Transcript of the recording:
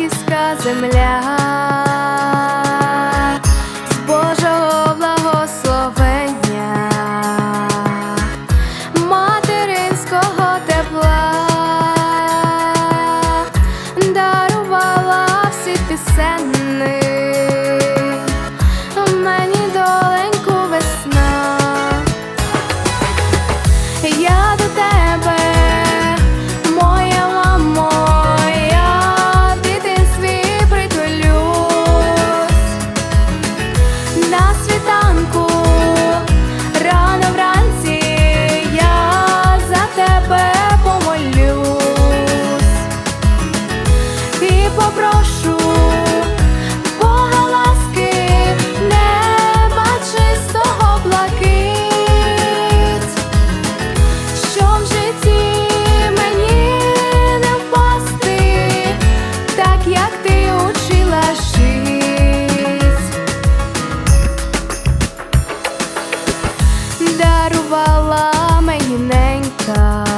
Харківська земля. kau